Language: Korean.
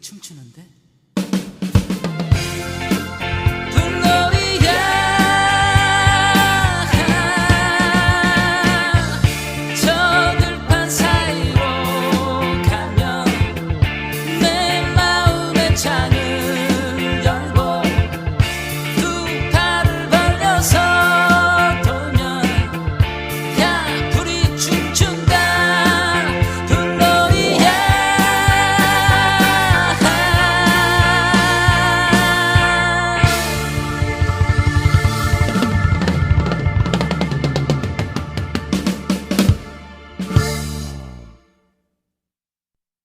춤추는데?